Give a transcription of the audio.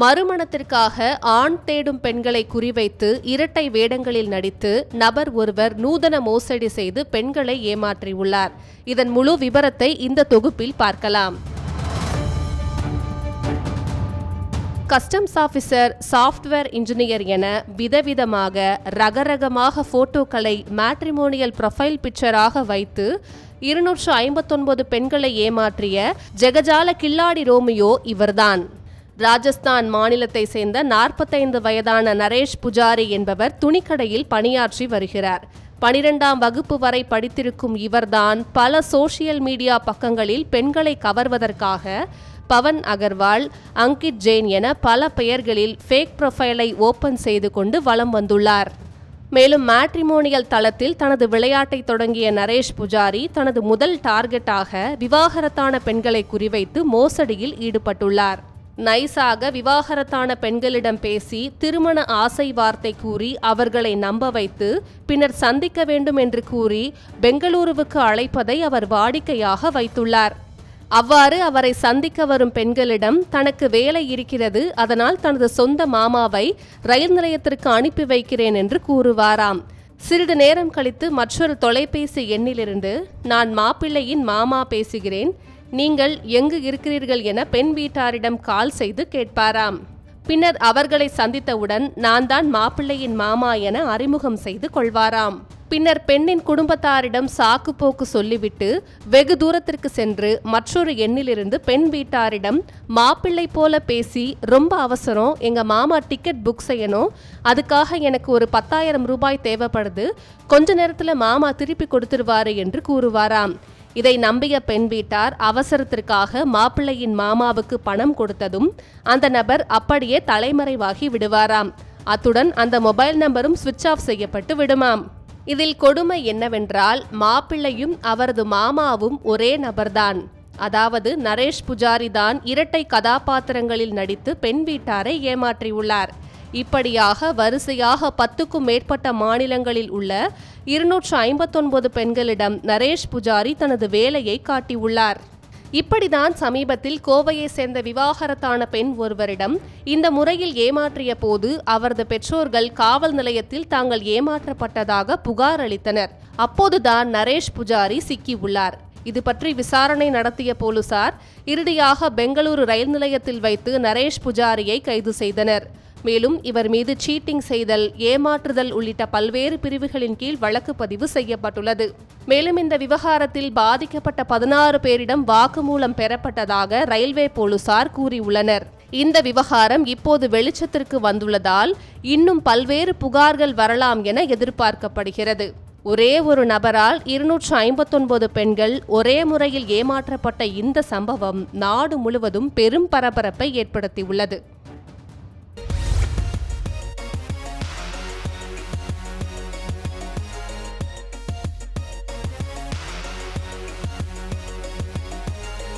மறுமணத்திற்காக ஆண் தேடும் பெண்களை குறிவைத்து இரட்டை வேடங்களில் நடித்து நபர் ஒருவர் நூதன மோசடி செய்து பெண்களை ஏமாற்றியுள்ளார். இதன் முழு விவரத்தை இந்த தொகுப்பில் பார்க்கலாம். கஸ்டம்ஸ் ஆஃபீஸர் சாஃப்ட்வேர் இன்ஜினியர் என விதவிதமாக ரகரகமாக போட்டோக்களை மேட்ரிமோனியல் ப்ரொஃபைல் பிக்சராக வைத்து இருநூற்று ஐம்பத்தொன்பது பெண்களை ஏமாற்றிய ஜெகஜால கில்லாடி ரோமியோ இவர்தான். ராஜஸ்தான் மாநிலத்தை சேர்ந்த நாற்பத்தைந்து வயதான நரேஷ் புஜாரி என்பவர் துணிக்கடையில் பணியாற்றி வருகிறார். பனிரெண்டாம் வகுப்பு வரை படித்திருக்கும் இவர்தான் பல சோசியல் மீடியா பக்கங்களில் பெண்களை கவர்வதற்காக பவன் அகர்வால் அங்கிட் ஜெயின் என பல பெயர்களில் ஃபேக் ப்ரொஃபைலை ஓபன் செய்து கொண்டு வலம் வந்துள்ளார். மேலும் மேட்ரிமோனியல் தளத்தில் தனது விளையாட்டை தொடங்கிய நரேஷ் புஜாரி தனது முதல் டார்கெட்டாக விவாகரத்தான பெண்களை குறிவைத்து மோசடியில் ஈடுபட்டுள்ளார். நைஸாக விவாகரத்தான பெண்களிடம் பேசி திருமண ஆசை வார்த்தை கூறி அவர்களை நம்ப வைத்து பின்னர் சந்திக்க வேண்டும் என்று கூறி பெங்களூருவுக்கு அழைப்பதை அவர் வாடிக்கையாக வைத்துள்ளார். அவ்வாறு அவரை சந்திக்க வரும் பெண்களிடம் தனக்கு வேலை இருக்கிறது அதனால் தனது சொந்த மாமாவை ரயில் நிலையத்திற்கு அனுப்பி வைக்கிறேன் என்று கூறுவாராம். சிறிது நேரம் கழித்து மற்றொரு தொலைபேசி எண்ணிலிருந்து நான் மாப்பிள்ளையின் மாமா பேசுகிறேன். நீங்கள் எங்கு இருக்கிறீர்கள் என பெண் வீட்டாரிடம் கால் செய்து கேட்பாராம். பின்னர் அவர்களை சந்தித்தவுடன் நான் தான் மாப்பிள்ளையின் மாமா என அறிமுகம் செய்து கொள்வாராம். பின்னர் பெண்ணின் குடும்பத்தாரிடம் சாக்கு போக்கு சொல்லிவிட்டு வெகு தூரத்திற்கு சென்று மற்றொரு எண்ணிலிருந்து பெண் வீட்டாரிடம் மாப்பிள்ளை போல பேசி ரொம்ப அவசரம் எங்க மாமா டிக்கெட் புக் செய்யணும். அதுக்காக எனக்கு ஒரு பத்தாயிரம் ரூபாய் தேவைப்படுது. கொஞ்ச நேரத்துல மாமா திருப்பி கொடுத்துருவாரு என்று கூறுவாராம். இதை நம்பிய பெண் வீட்டார் அவசரத்திற்காக மாப்பிள்ளையின் மாமாவுக்கு பணம் கொடுத்ததும் அந்த நபர் அப்படியே தலைமறைவாகி விடுவாராம். அத்துடன் அந்த மொபைல் நம்பரும் சுவிட்ச் ஆஃப் செய்யப்பட்டு விடுமாம். இதில் கொடுமை என்னவென்றால் மாப்பிள்ளையும் அவரது மாமாவும் ஒரே நபர்தான். அதாவது நரேஷ் புஜாரி தான் இரட்டை கதாபாத்திரங்களில் நடித்து பெண் வீட்டாரை ஏமாற்றியுள்ளார். இப்படியாக வரிசையாக பத்துக்கும் மேற்பட்ட மாநிலங்களில் உள்ள இருநூற்று ஐம்பத்தொன்பது பெண்களிடம் நரேஷ் புஜாரி தனது வேலையை காட்டியுள்ளார். இப்படிதான் சமீபத்தில் கோவையை சேர்ந்த விவாகரத்தான பெண் ஒருவரிடம் இந்த முறையில் ஏமாற்றிய போது அவரது பெற்றோர்கள் காவல் நிலையத்தில் தாங்கள் ஏமாற்றப்பட்டதாக புகார் அளித்தனர். அப்போதுதான் நரேஷ் புஜாரி சிக்கியுள்ளார். இது பற்றி விசாரணை நடத்திய போலீசார் இறுதியாக பெங்களூரு ரயில் நிலையத்தில் வைத்து நரேஷ் புஜாரியை கைது செய்தனர். மேலும் இவர் மீது சீட்டிங் செய்தல் ஏமாற்றுதல் உள்ளிட்ட பல்வேறு பிரிவுகளின் கீழ் வழக்கு பதிவு செய்யப்பட்டுள்ளது. மேலும் இந்த விவகாரத்தில் பாதிக்கப்பட்ட பதினாறு பேரிடம் வாக்குமூலம் பெறப்பட்டதாக ரயில்வே போலீசார் கூறியுள்ளனர். இந்த விவகாரம் இப்போது வெளிச்சத்திற்கு வந்துள்ளதால் இன்னும் பல்வேறு புகார்கள் வரலாம் என எதிர்பார்க்கப்படுகிறது. ஒரே ஒரு நபரால் இருநூற்று ஐம்பத்தொன்பது பெண்கள் ஒரே முறையில் ஏமாற்றப்பட்ட இந்த சம்பவம் நாடு முழுவதும் பெரும் பரபரப்பை ஏற்படுத்தியுள்ளது.